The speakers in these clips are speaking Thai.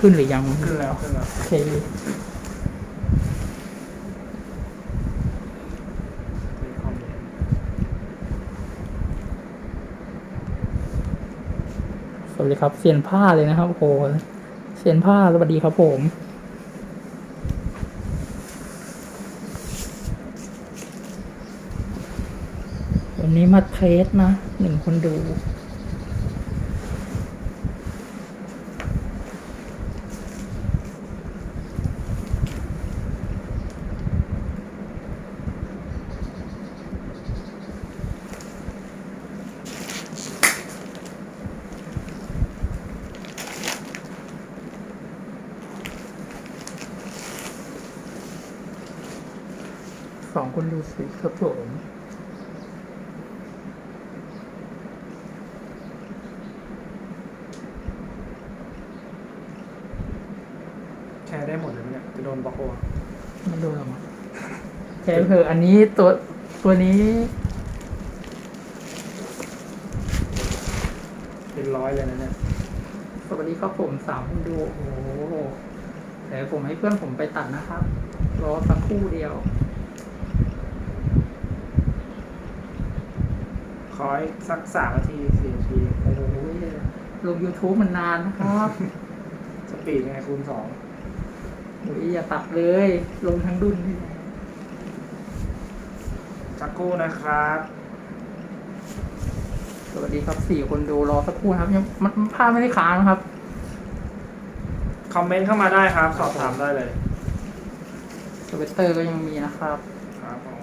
ขึ้นหรือยังขึ้นแล้วขึ้นแล้วโอเคมีคอมเมนต์สวัสดีครับเซียนผ้าเลยนะครับโอ้โหเซียนผ้าสวัสดีครับผมวันนี้มาเทสนะหนึ่งคนดู คนดูสิครับผมแชร์ได้หมดเลยไหมเนี่ย จะโดนบล็อกโอ้ไม่ดูหรอกมั้งแค่เถอะอันนี้ตัวตัวนี้เป็นร้อยเลยนะเนี่ย สวัสดีครับผมสามคนดูโอ้โหแต่ผมให้เพื่อนผมไปตัดนะครับ รอสักครู่เดียว ขออีกสักสามนาทีสี่นาทีโอ้โหลง YouTube มันนานนะครับ สปีดไงคูณสองโอ้ยอย่าตัดเลย ลงทั้งดุนนี่แหละสักครู่นะครับ สวัสดีครับสี่คนดูรอสักครู่นะครับยังมันมันภาพไม่ได้ค้างนะครับ คอมเมนต์เข้ามาได้ครับ สอบถามได้เลยสเวตเตอร์ก็ยังมีนะครับ ครับผม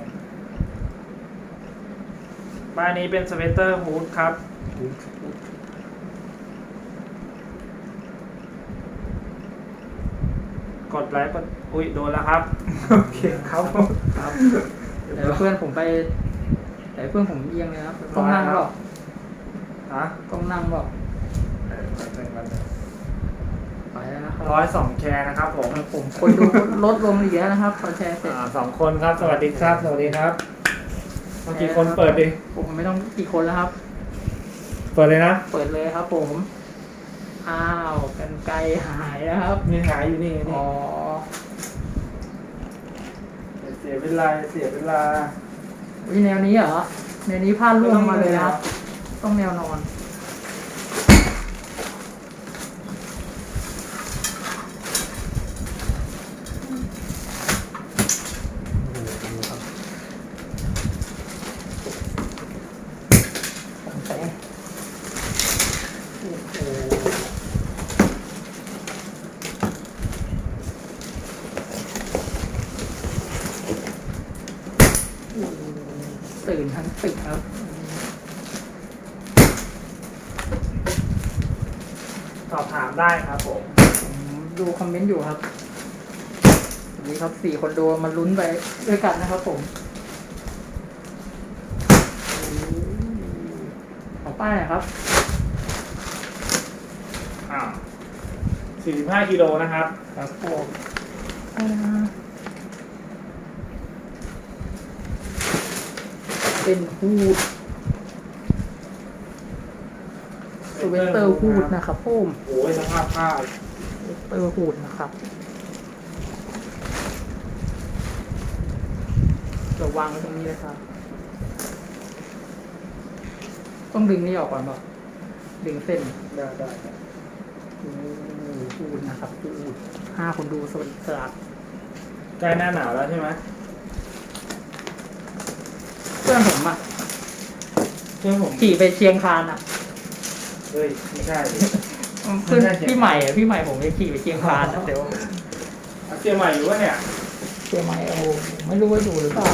บ้านนี้เป็นสเวตเตอร์ฮูดครับ กดไลค์กดอุ้ยโดนแล้วครับ โอเคครับผมครับแต่เพื่อนผมไปแต่เพื่อนผมเอียงเลยนะครับต้องนั่งเปล่าฮะต้องนั่งเปล่าเออแป๊บนึงแป๊บนึงไปแล้วนะครับร้อยสองแชร์นะครับผมผมคนดูลดลงอีกแล้วนะครับพอแชร์เสร็จอ่าสองคนครับ สวัสดีครับ สวัสดีครับ เมื่อกี้คนเปิดดิ ผมไม่ต้องกี่คนแล้วครับ เปิดเลยนะ เปิดเลยครับ ผม อ้าวกันไกลหายนะครับ มีหายอยู่นี่นี่อ๋อเสียเวลาเสียเวลา วิแนวนี้เหรอ แนวนี้พลาดล่วงมาเลยนะต้องแนวนอน ของแสงโอ้โหตื่นทั้งตึกครับ สอบถามได้ครับผม ผมดูค อมเมนต์อยู่ครับวันนี้ครับสี่คนดูมาลุ้นไปด้วยกันนะครับผมขอป้ายหน่อยครับ อ้าว45กิโลนะครับ ครับผมอ่าเป็นฮูดสเวตเตอร์ฮูดนะครับผมโอ้ยสภาพผ้าส เวตเตอร์ฮูดนะครับจะวางไว้ตรงนี้เลยครับ ต้องดึงนี่ออกก่อนเปล่าดึงเส้นได้ได้ฮูดนะครับฮูดห้าคนดูสวัสดีครับใกล้หน้าหนาวแล้วใช่ไหมเพื่อนผมอะเพื่อนผมขี่ไปเชียงคานอะ เฮ้ย ไม่ใช่ดิ เพื่อนพี่ใหม่อะพี่ใหม่ผมไปขี่ไปเชียงคานอะเดี๋ยวเอาเชียงใหม่อยู่วะเนี่ยเชียงใหม่โอ้ไม่รู้ว่าอยู่หรือเปล่า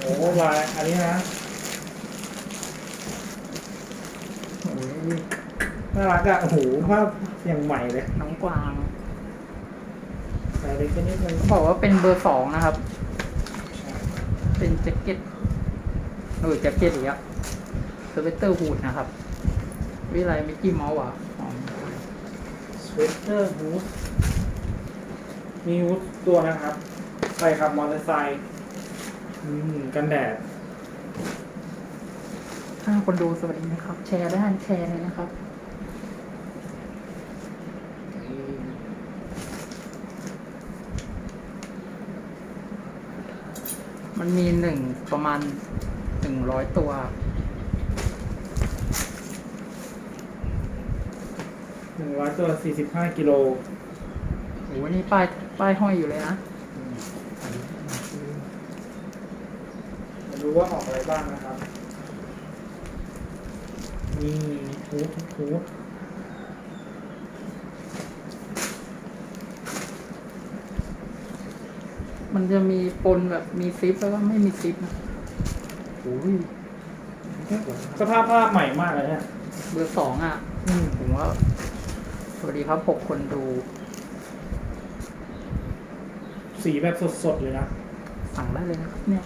โอ้ลายอันนี้นะโอ้ยน่ารักอะโอ้โหภาพอย่างใหม่เลยน้องกวางแต่เล็กไปนิดนึงเขาบอกว่าเป็นเบอร์สองนะครับ เป็นแจ็คเก็ตโอ้ยแจ็คเก็ตอีกแล้วสเวตเตอร์ฮูดนะครับ วิไลมิกกี้เมาส์อะสเวตเตอร์ฮูดมีฮูดตัวนะครับ ใส่ขับมอเตอร์ไซค์อืมกันแดด ถ้าคนดูสวัสดีนะครับ แชร์ได้แชร์เลยนะครับ มันมีหนึ่งประมาณหนึ่งร้อยตัว หนึ่งร้อยตัวสี่สิบห้ากิโลโอ้โหนี่ป้ายป้ายห้อยอยู่เลยนะ มาดูว่าออกอะไรบ้างนะครับนี่ฮูดฮูดมันจะมีปนแบบมีซิปแล้วก็ไม่มีซิปนะโอ้ยสภาพภาพใหม่มากเลยเนี่ยเบอร์สองอะ อืมผมว่าส วัสดีครับหกคนดู สีแบบสดๆ เลยนะ สั่งได้เลยนะครับเนี่ย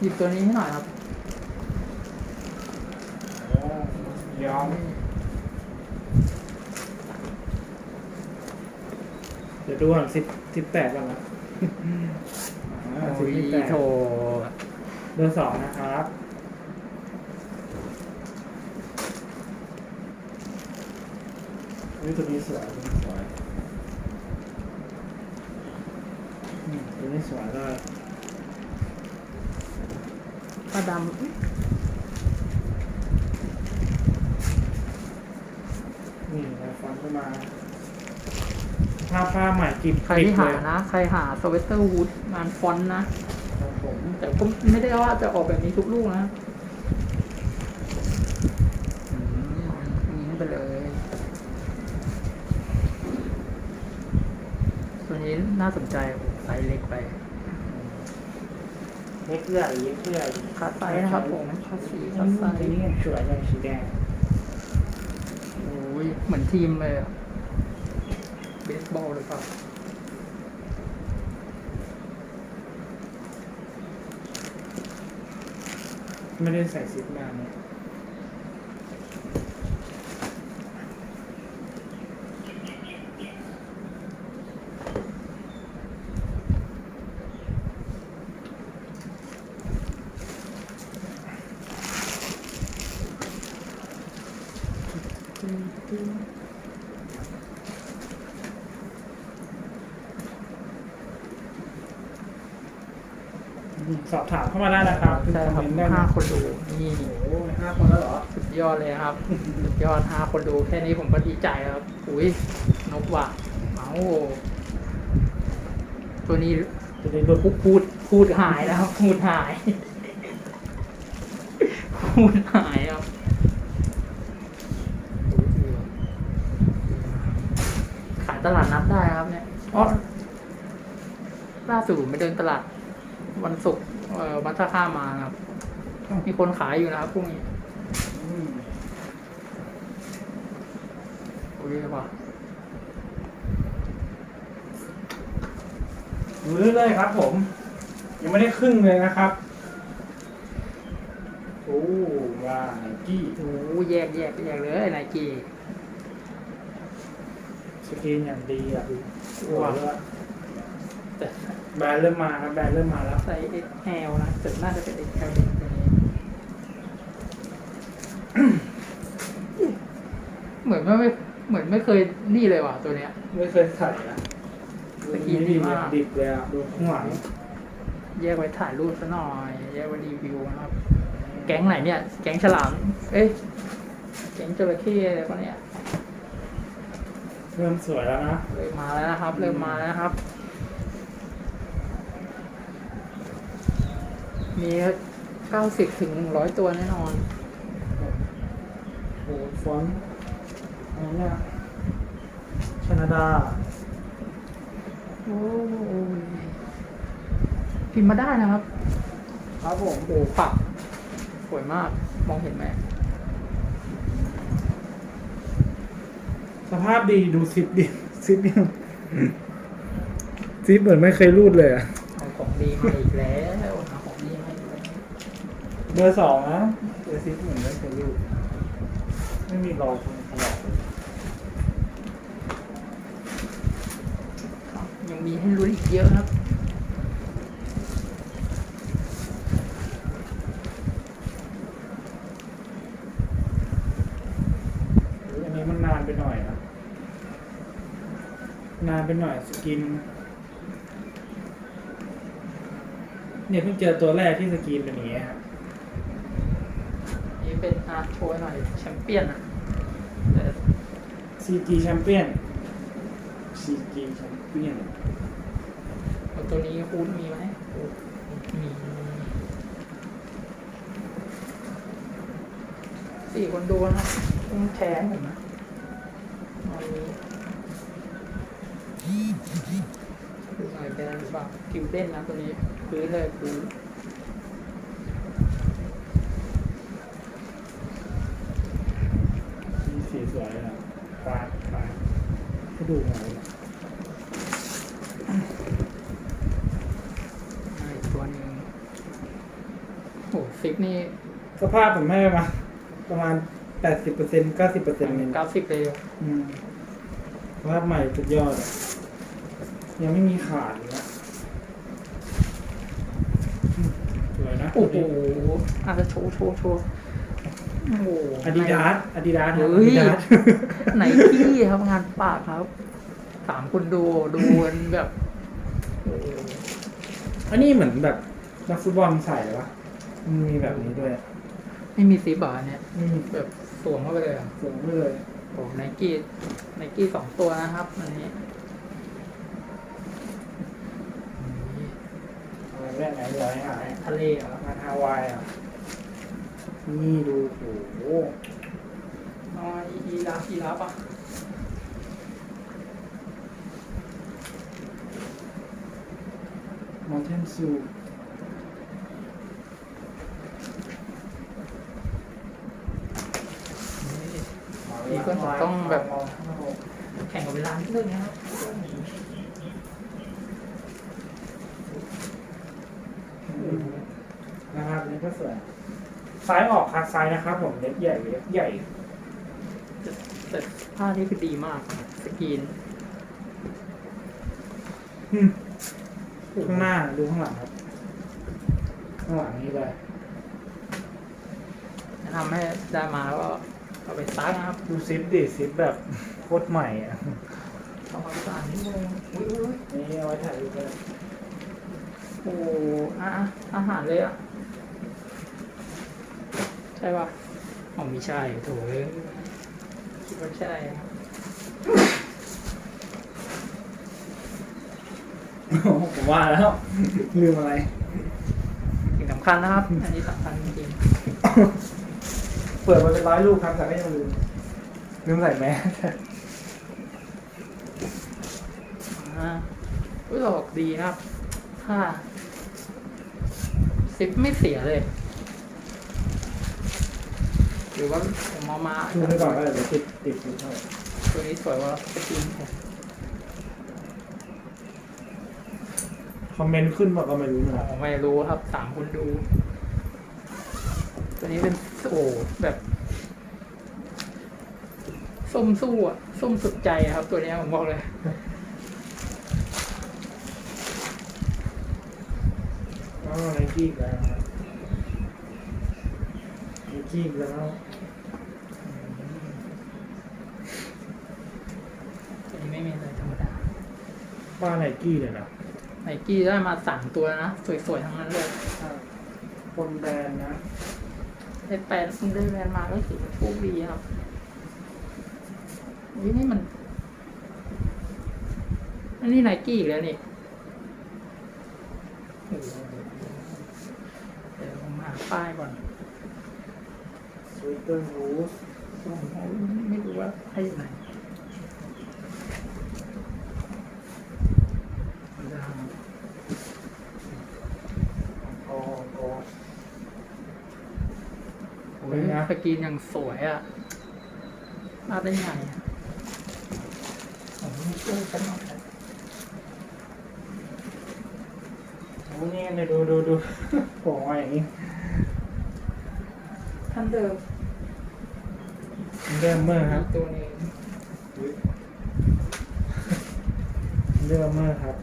หยิบตัวนี้ให้หน่อยครับ โอ้ยอมเดี๋ยวดูก่อนสิบสิบแปดก่อนนะอ่าโอ้ยสิบแปดโถเบอร์สองนะครับ นี่ตัวนี้สวยตัวนี้สวยอืมตัวนี้สวยได้ผ้าดำอุ๊ยนี่นะฟอนต์ขึ้นมาผ้าผ้าใหม่กิบใครกิบที่หาเลยนะ ใครหาสเวตเตอร์วูดงานฟอนต์นะครับผม แต่ก็ไม่ได้ว่าจะออกแบบนี้ทุกลูกนะอืมยิงไปเลย ตัว นี้น่าสนใจไซส์เล็กไปเล็กใหญ่เล็กใหญ่คัดไซส์นะครับผมคัดสีคัดไซตัวส์นี้สวยเลยสีแดงโอ้ยเหมือนทีมเลยอะเบสบอลหรือเปล่าไม่ได้ใส่ซิปมาเนี่ยอืม สอบถามเข้ามาได้นะครับใช่ครับอมเมนต์ได้ห้านะคนดูนี่โอ้โหห้าคนแล้วเหรอสุดยอดเลยครับสุดยอดห้าคนดูแค่นี้ผมก็ดีใจแล้วครับอุ้ยนกว่ะเอาตัวนี้จะได้ลดพูดพูดพูดหายแล้วครับพูดหาย พูดหายครับขายตลาดนัดได้ครับเนี่ยอ๋อล่าสุดผมไปเดินตลาด วันศุกร์เอ่อวันท่าข้ามมาครับ มีคนขายอยู่นะครับพวกนี้อืมโอ้ยว่ะดูเรื่อยๆครับ ผม ยังไม่ได้ครึ่งเลยนะครับโอ้ว้าไนกี้โอ้แยกแยกแยกเลยไนกี้สกรีนอย่างดีอะดูว้าวด้วยแต่ แบรนด์เริ่มมาครับแบรนด์เริ่มมาแล้ว ใส่ XL นะแต่น่าจะเป็น XL เป็นตัวนี้ เหมือนไม่เหมือนไม่เคยนี่เลยว่ะตัวเนี้ย ไม่เคยใส่อะสกรีนดีมาก ดิบเลยอะดูข้างหลังแยกไว้ถ่ายรูปซะหน่อย แยกไว้รีวิวนะครับ แก๊งไหนเนี่ย แก๊งฉลาม เอ้ยแก๊งจระเข้อะไรพวกเนี้ย เริ่มสวยแล้วนะ เริ่มมาแล้วนะครับ เริ่มมาแล้วนะครับ มีเก้าสิบถึงหนึ่งร้อยตัวแน่นอนโอ้โหฟอนต์อะไรเนี่ยแคนาดา โอ้ยพิมพ์มาได้นะครับ ครับผมโอ้ปักสวยมาก มองเห็นไหม สภาพดีดูซิปดิซิปดิซิปเหมือนไม่เคยรูดเลยอะเอาของดีมาอีกแล้วเอาของดีมาอีกแล้ว เบอร์สองนะเบอร์ซิปเหมือนไม่เคยรูดไม่มีรอยตรงตลอดเลยยังมีให้ลุ้นอีกเยอะครับหรืออันนี้มันนานไปหน่อยนะนานไปหน่อยสกิน เนี่ยเพิ่งเจอตัวแรกที่สกรีนเป็นอย่างเงี้ยครับนี่ เป็นอาร์ตโชว์หน่อยแชมเปี้ยนอะแต่ CG Champion CG Champion เอาตัวนี้คูณมีไหมฮูดมีสี่คนดูนะครับต้องแชร์ให้ผมนะเอานี้ดูหน่อยเป็นอะไรหรือเปล่ากิวเด้นนะตัวนี้พื้นเลยพื้น มีสีสวยเลยนะฟ้าฟ้าก็ดูหน่อยนะ อ่าอีกตัวหนึ่งโอ้ ฟิกนี่สภาพผมให้มาประมาณแปดสิบเปอร์เซ็นต์เก้าสิบเปอร์เซ็นต์เองกราฟิกเลยอืมสภาพใหม่สุดยอดอะยังไม่มีขาดเลยนะอืมสวยนะโอ้โหอาจจะโชว์โชว์โชว์โอ้โหอาดิดาสอาดิดาสเฮ้ยอาดิดาสไหนที่ครับงานปากครับสามคนดูดูกันแบบโอ้โหอันนี้เหมือนแบบนักฟุตบอลใส่เลยวะ มันมีแบบนี้ด้วยไม่มีซิปเหรอเนี่ยอืมแบบสวมเข้าไปเลยเหรอะสวยไม่เลยโอ้ไนกี้ไนกี้สองตัวนะครับอันนี้อะไรแรกไหนร้อยหายทะเลเหรองานฮาวายอะนี่ดูโอ้โหอ๋ออีลาอีลาปะมอเทนซู นี่ก็ ต้องแบบแข่งกับเวลานิดนึงนะครับนะครับนี่ก็สวยซ้ายออกคักซ้ายนะครับ ผมเล็บใหญ่เล็บใหญ่แต่แต่ผ้านี่คือดีมาก สกรีนอืมข้างหน้าดูข้างหลังครับ ข้างหลังนี้เลยแนะนำให้ได้มาแล้วก็ เอาไปซักนะครับดูซิปดิซิปแบบโคตรใหม่อะทำความสะอาดนิดนึงอุ้ยอุ้ยอุ้ยนี่เอาไว้ถ่ายรูปกันโอ้อาอาหารเลยอะ ใช่ป่ะอ๋อไม่ใช่โถเอ้ยคิดว่าใช่ครับผมว่าแล้ว ลืมอะไรสิ่งสำคัญนะครับ อันนี้สำคัญจริงเปิดมาเป็นร้อยลูกครับแต่ก็ยังลืมลืมใส่แมสๆอ่าอุ้ยออกดีนะครับผ้าซิปไม่เสียเลย หรือว่าผมเอามาดูไปก่อนก็เดี๋ยวติดติดติดเท่าตัวนี้สวยกว่าสกรีนผมคอมเมนต์ขึ้นบอกก็ไม่รู้นะ ผมไม่รู้ครับสามคนดู ตัวนี้เป็น โอ้แบบส้มสู้อะส้มสุดใจอะครับ ตัวเนี้ยผมบอกเลย อ๋อไนกี้อีกแล้วไนกี้อีกแล้วตัวนี้ไม่มีอะไรธรรมดาบ้านไนกี้เลยนะไนกี้ได้มาสามตัวนะ สวยๆทั้งนั้นเลย คนแบรนด์นะ ได้แปลนได้แบรนด์มาก็ถือว่าโชคดีครับนี่นี่มันอันนี้ไนกี้อีกแล้วนี่โอ้โหเดี๋ยวผมหาป้ายก่อนสวีเตอร์รูสผมไม่รู้ว่าให้อยู่ไหนได้ โอ้โห โอ้ย สกรีนอย่างสวยอะมาได้ไงอะผมไม่ช่วยฉันหน่อยโอ้นี่เลยดูดูดูโผล่มาอย่างนี้ท่านเดิมเริ่มเมื่อครับตัวนี้เริ่มเมื่อครับ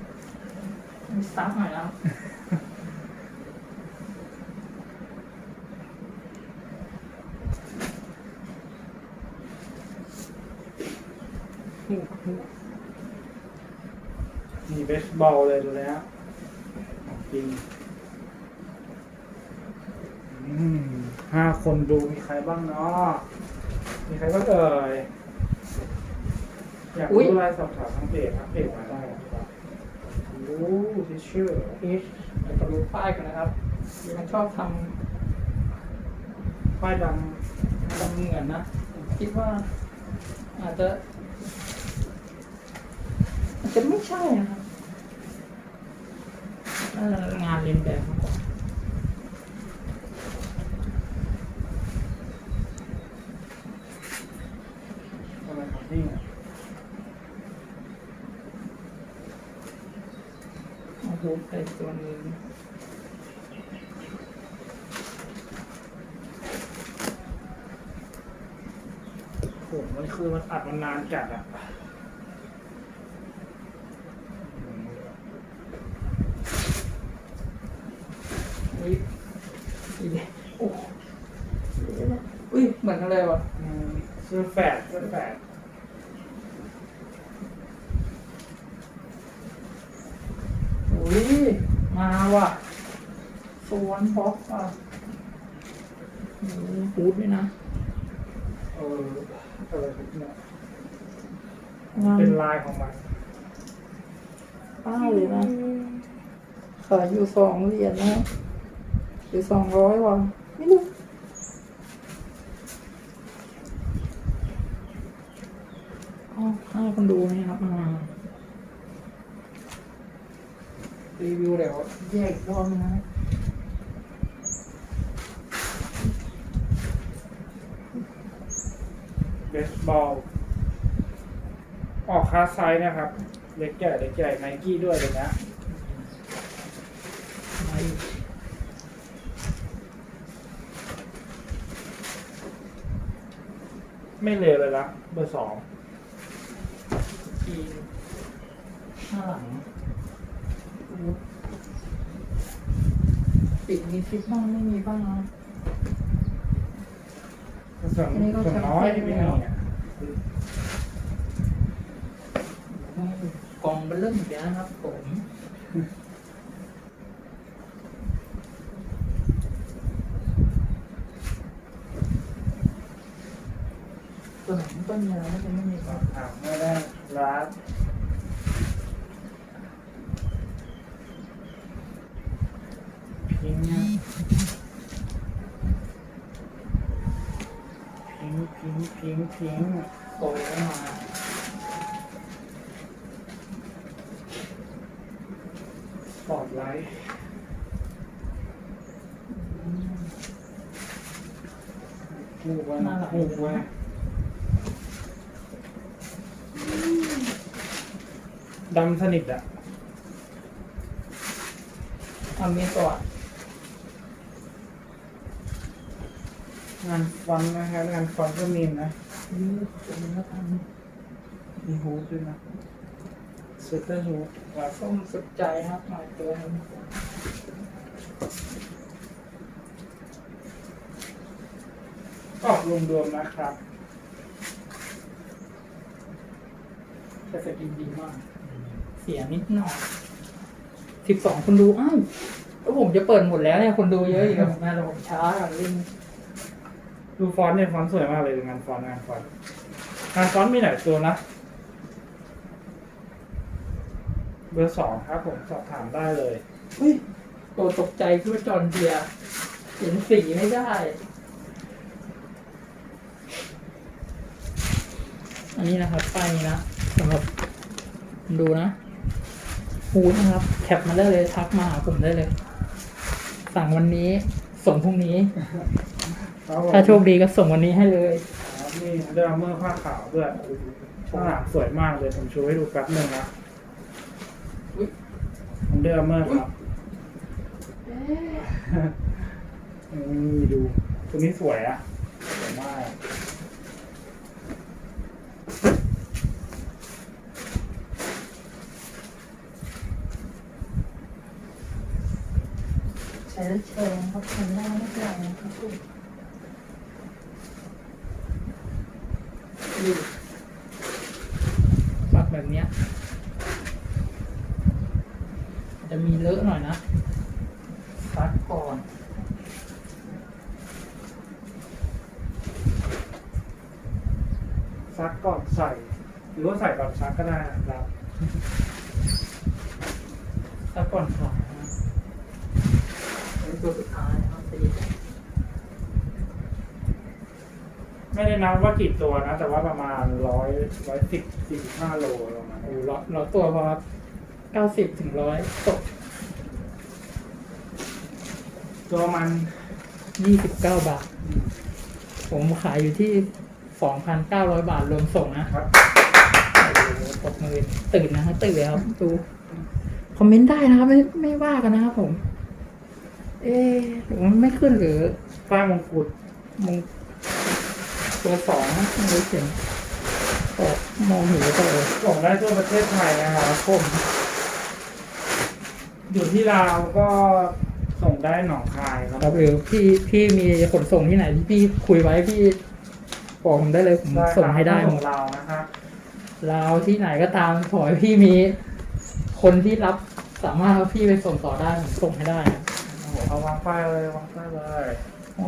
มีซับหน่อยแล้ว มีเบสบอลเลยดูแล้วของจริงห้าคนดูมีใครบ้างเนาะมีใครบ้างเอ่ย อยากอุ๊ยรู้อะไรสอบถามทางเพจทางเพจมาได้นะครับรู้ที่ชื่อเอ๊ะเดี๋ยวจะดูป้ายก่อนนะครับมันชอบทป้ายดำทำเหมือนนะผมคิดว่าอาจจะอา จะไม่ใช่นะครับน่าจะงานเรียนแบบมากกว่าำอะไรครับนี่เอาหูไปตัวนึงโหมันคือมันอัดมันนานจัดอะ อุ้ยอีเดโอ้อุ้ย เหมือนกันเลยว่ะ อืมเสื้อแฝดเสื้อแฝด อุ้ย มาว่ะสวน บ็อกอะโอ้โหฮูดด้วยนะเอออะไรครับเนี่ยงานเป็นลายของมันป้ายเลยนะขายอยู่สองเหรียญนะอยู่สองร้อยว่ะไม่รู้อ๋อให้คนดูนี่ครับมารีวิวเดี๋ยวแยกอีกรอบนึงนะ เบ สบอล ออกคาไซส์นะครับ เล็กใหญ่เล็กใหญ่ไนกี้ด้วยเลยนะไม่ไม่เลวเลยนะเบอร์สองข้างหลังปิดมีฟิตบ้างไม่มีบ้างนะ ส่วนอันนี้ก็ส่วนน้อยจำเป็นไม่แล้มีวอะกองเบลเริ่มอีกแล้วนะครับผมต้นต้นยาน่าจะไม่มีครับถามไม่ได้ร้านพิงค์นะพิงค์พิง ค์พิงค์พิงโตแล้วมา ปอร์ตไลท์คู่ไว้นะคู่ไว้ดำสนิทอะเอามีก่อนงานฟันนะครับงานฟันก็มีนะ ยืดตัวนี้แล้วกันมีฮูดด้วยนะสเวตอร์ฮูดส้มสุดใจครับหน่อยตัวนึงก็รวมๆนะครับแต่สกินดีมาก เสียนิดหน่อยสิบสองคนดู อ้าวแล้วผมจะเปิดหมดแล้วเนี่ย คนดูเยอะอีกแล้วแม่เราผมช้าอะเล่น ดูฟอนต์เนี่ยฟอนต์สวยมากเลยงานฟอนต์งานฟอนต์งานฟอนต์มีหลายตัวนะ เบอร์สองครับผมสอบถามได้เลยอุ้ยตัวตกใจคือว่าจอนเบียเห็นสีไม่ได้ อันนี้นะครับป้ายนี้นะสำหรับดูนะฮูดนะครับ แคปมาได้เลยทักมาหาผมได้เลย สั่งวันนี้ส่งพรุ่งนี้ ครับผมถ้าโชคดีก็ส่งวันนี้ให้เลย ครับนี่เดอร์เมอร์ผ้าขาวด้วยข้างหลังสวยมากเลยผมชูให้ดูแป๊บหนึ่งนะอุ๊ย เดอร์เมอร์ครับนี่ดูตัวนี้สวยอะสวยมากใช้แล้วเชิญครับทำได้ไม่เป็นไรนะครับคุณดูปักแบบเนี้ย จะมีเลอะหน่อยนะซักก่อน ซักก่อนใส่ หรือว่าใส่ก่อนซักก็ได้นะครับ ซักก่อนขายนะครับเป็น ตัวสุดท้ายนะครับสีไม่ได้นับว่ากี่ตัวนะ แต่ว่าประมาณร้อยร้อยสิบสี่สิบห้าโลประมาณโอ้นี้โหร้อยร้อยตัวพอครับเก้าสิบถึงร้อยตกตัวมันยี่สิบเก้าบาท ผมขายอยู่ที่สองพันเก้าร้อยบาทรวมส่งนะครับโอ้โหตกมือตื่นนะครับตื่นเลยครับดูคอมเมนต์ได้นะครับ ไม่ไม่ว่ากันนะครับผม เอ๊ะหรือมันไม่ขึ้นหรือป้ายมงกุฎมึงตัวสองนะไม่รู้เขียนออกมองเห็นหรือเปล่าเออส่งได้ทั่วประเทศไทยนะครับผมอยู่ที่ลาวก็ส่งได้หนองคายครับครับหรือพี่พี่มีขนส่งที่ไหนที่พี่คุยไว้พี่บอกผมได้เลยผมได้ส่งให้ได้ครับหมส่ดงลาวนะครับลาวที่ไหนก็ตามขอให้พี่มี คนที่รับสามารถเอาพี่ไปส่งต่อได้ผมส่งให้ได้นะโอ้โห เอาวางป้ายเลยวางป้ายเลยโอ้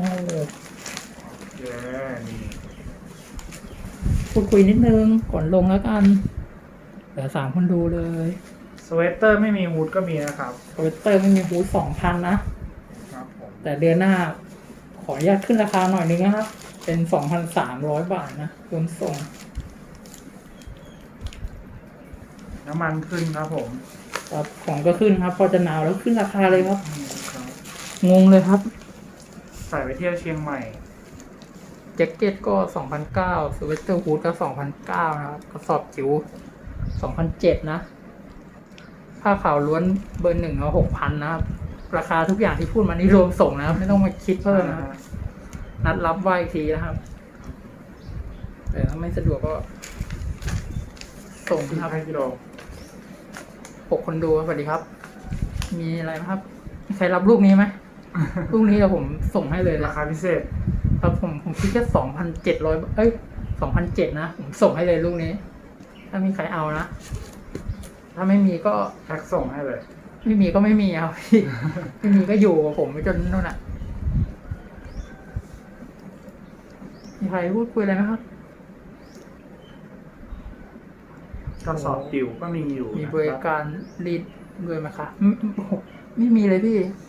เย้นี่พูดคุยนิดนึงก่อนลงแล้วกันเหลือสามคนดูเลยสเวตเตอร์ไม่มีฮูดก็มีนะครับคอมพิวเตอร์ไม่มีฮูดสองพันนะครับผมแต่เดือนหน้าขออนุญาตขึ้นราคาหน่อยนึงนะครับ เป็นสองพันสามร้อยบาทนะรวมส่ง น้ำมันขึ้นครับผมครับของก็ขึ้นครับ พอจะหนาวแล้วขึ้นราคาเลยครับนี่ครับ งงเลยครับใส่ไปเที่ยวเชียงใหม่แจ็คเก็ตก็สองพันเก้าสเวตเตอร์ฮูดก็สองพันเก้านะครับกระสอบจิ๋วสองพันเจ็ดนะ ผ้าขาวล้วนเบอร์หนึ่งเอาหกพันนะครับ ราคาทุกอย่างที่พูดมานี่รวมส่งนะครับ ไม่ต้องมาคิดเพิ่มนะครับ นัดรับไหวอีกทีนะครับแต่ถ้าไม่สะดวกก็ ส่งที่นะครับให้กิโลหกคนดูสวัสดีครับ มีอะไรไหมครับ มีใครรับลูกนี้ไหม ลูกนี้เดี๋ยวผมส่งให้เลยรานะคาพิเศษ ครับผมผมคิดแค่สองพันเจ็ดร้อยเอ้ยสองพันเจ็ดนะ ผมส่งให้เลยลูกนี้ ถ้ามีใครเอานะ ถ้าไม่มีก็แพ็กส่งให้เลย ไม่มีก็ไม่มีครับพี่ ไม่มีก็อยู่กับผมไปจนนู่นน่ะ มีใครพูดคุยอะไรไหมครับ กระสอบจิ๋วก็มีอยู่มีนะคบริการรีดด้วยไหมคะไม่โอ้โหไม่มีเลยพี่อืม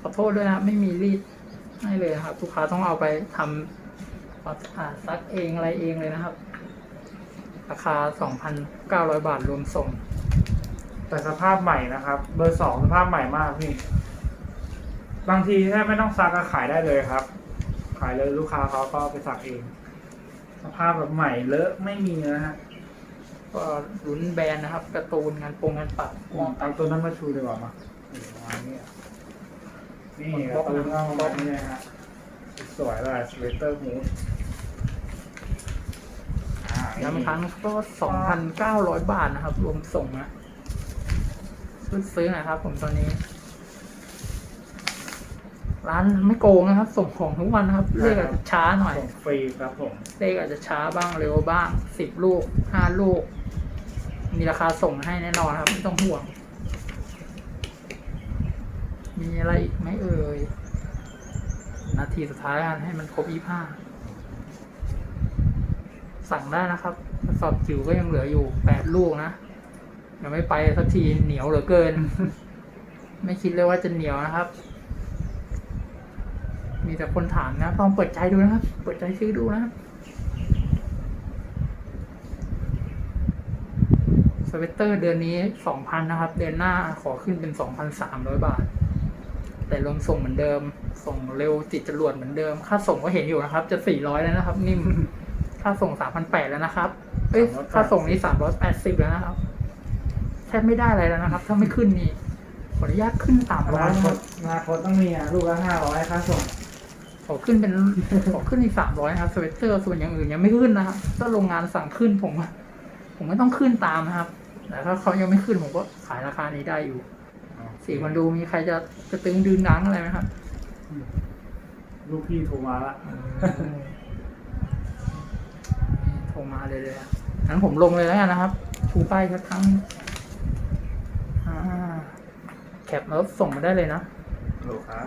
ขอโทษด้วยนะไม่มีรีดให้เลยนะครับลูกค้าต้องเอาไปทำความสะอาดซักเองอะไรเองเลยนะครับ ราคา 2,900 บาทรวมส่ง แต่สภาพใหม่นะครับ เบอร์สองสภาพใหม่มากพี่ บางทีแทบไม่ต้องซักก็ขายได้เลยครับ ขายเลยลูกค้าเขาก็ไปซักเอง สภาพแบบใหม่เลอะไม่มีนะฮะก็ลุ้นแบรนด์นะครับการ์ตูนงานโปรงงานปักมองเอาตัวนั้นมาชูดีกว่ามานี่ประมาณนี้ นี่การ์ตูนก็ประมาณนี้นะฮะสวยเลยสเวตเตอร์ฮูดอ่าย้ำอีกครั้งก็ 2,900 บาทนะครับ รวมส่งนะซื้อซื้อหนะครับ ผมตอนนี้ ร้านไม่โกงนะครับ ส่งของทุกวันนะครับ เลขอาจจะช้าหน่อยส่งฟรีครับผมเลขอาจจะช้าบ้างเร็วบ้างสิบลูกห้าลูก มีราคาส่งให้แน่นอนครับ ไม่ต้องห่วง มีอะไรอีกไหมเอ่ย นาทีสุดท้ายกันให้มันครบยี่ห้าสั่งได้นะครับกระสอบจิ๋วก็ยังเหลืออยู่แปดลูกนะยังไม่ไปสักทีเหนียวเหลือเกิน ไม่คิดเลยว่าจะเหนียวนะครับ มีแต่คนถามนะลองเปิดใจดูนะครับ เปิดใจซื้อดูนะครับสเวตเตอร์เดือนนี้สองพันนะครับ เดือนหน้าขอขึ้นเป็นสองพันสามร้อยบาท แต่รวมส่งเหมือนเดิม ส่งเร็วติดจรวดเหมือนเดิม ค่าส่งก็เห็นอยู่นะครับ จะสี่ร้อยแล้วนะครับ นิ่ม ค่าส่งสามพันแปดแล้วนะครับ เอ้ย ค่าส่งนี้สามร้อยแปดสิบแล้วนะครับ แทบไม่ได้อะไรแล้วนะครับ ถ้าไม่ขึ้นนี่ขออนุญาตขึ้นสามอร้อนานะคครัตบอนาคตต้องมีอะลูกละห้าร้อยค่าส่งขอขึ้นเป็นขอขึ้นอีกสามร้อยนะครับสเวตเตอร์ส่วนอย่างอื่นยังไม่ขึ้นนะครับถ้าโรงงานสั่งขึ้นผมอะผมไม่ต้องขึ้นตามนะครับแต่ถ้าเขายังไม่ขึ้นผมก็ขายราคานี้ได้อยู่ สี่คนดูมีใครจะจะตึงดืนดังอะไรไหมครับ ลูกพี่โทรมาละโทรมาเลยเลยอะงั้นผมลงเลยแล้วกันนะครับ ชูป้ายสักครั้งอ่าแคปแล้วส่งมาได้เลยนะโหลครับ